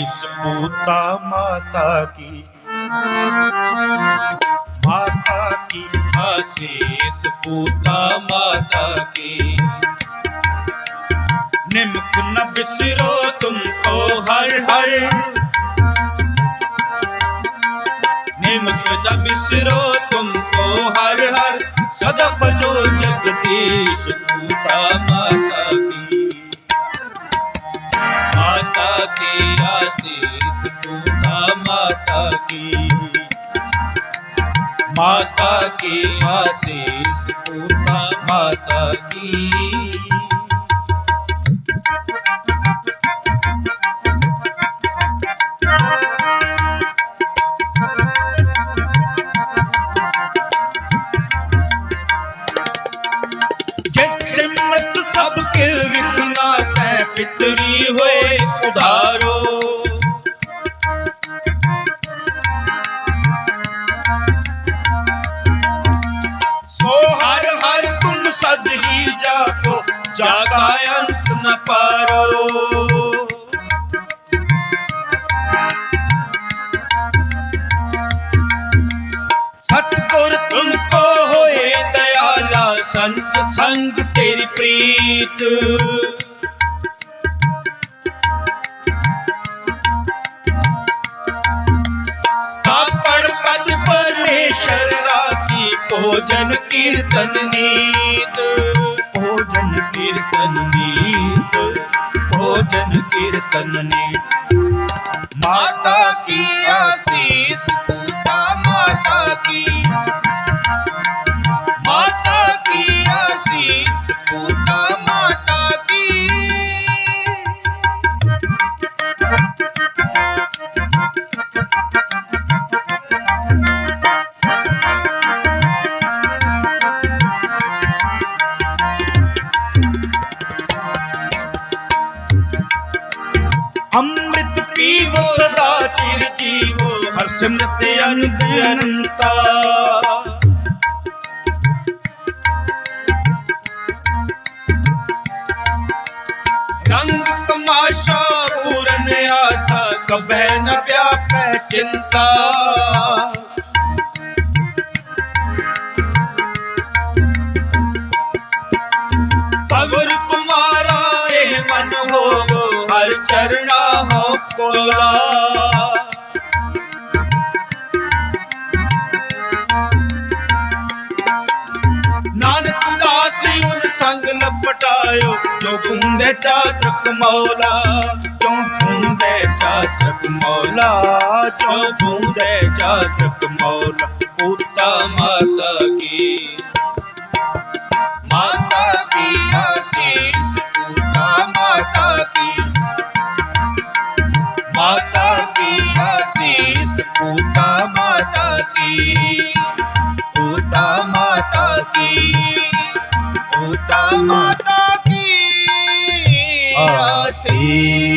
इस पूता माता की माता की आशीष पूता माता की निमक न बिसरो तुमको हर हर निमक न बिसरो तुमको हर हर सदा बजो जगदीश पूता ਅਸੀਸ ਪੂਤਾ ਮਾਤਾ ਕੀ? ਮਾਤਾ ਕੀ ਅਸੀਸ ਪੂਤਾ ਮਾਤਾ ਕੀ? ਪਿੱਤ ਜਾਗਾ ਅੰਤ ਨ ਪਾਰੋ। ਸਤਗੁਰ ਤੁਮਕੋ ਹੋਏ ਦਇਆਲਾ, ਸੰਤ ਸੰਗ ਤੇਰੀ ਪ੍ਰੀਤ। ਕਾਪੜ ਪਦ ਪਰਮੇਸ਼ਰ ਰਾਤੀ ਭੋਜਨ ਕੀਰਤਨ ਨੀਤ। ਭੋਜਨ ਕੀਰਤਨ ਨੀਤ ਭੋਜਨ ਕੀਰਤਨ ਨੀਤ। ਮਾਤਾ ਕੀ ਅੰਮ੍ਰਿਤ ਪੀਵੋ ਸਦਾ ਚਿਰ ਜੀਵੋ, ਹਰ ਸਿਮਰਤ ਅਨੰਤ ਅਨੰਤਾ। ਰੰਗ ਤਮਾਸ਼ਾ, ਪੂਰਨ ਆਸਾ ਕਬੈ ਨ ਵਿਆਪੈ ਚਿੰਤਾ। ਚਰਣਾ ਹੋ ਕੋਲਾ ਨਾਨਕ ਦਾਸੀ ਉਨ ਸੰਗ ਲਪਟਾਇਓ, ਜੋ ਬੁੰਦੇ ਚਾਤਰਕ ਮੌਲਾ। ਜੋ ਬੁੰਦੇ ਚਾਤਰਕ ਮੌਲਾ, ਜੋ ਬੁੰਦੇ ਚਾਤਰਕ ਮੌਲਾ, ਪੁੱਤਾ ਮਾਤਾ ਕੀ माता की आशीष पूता माता की पूता माता की पूता माता की आशीष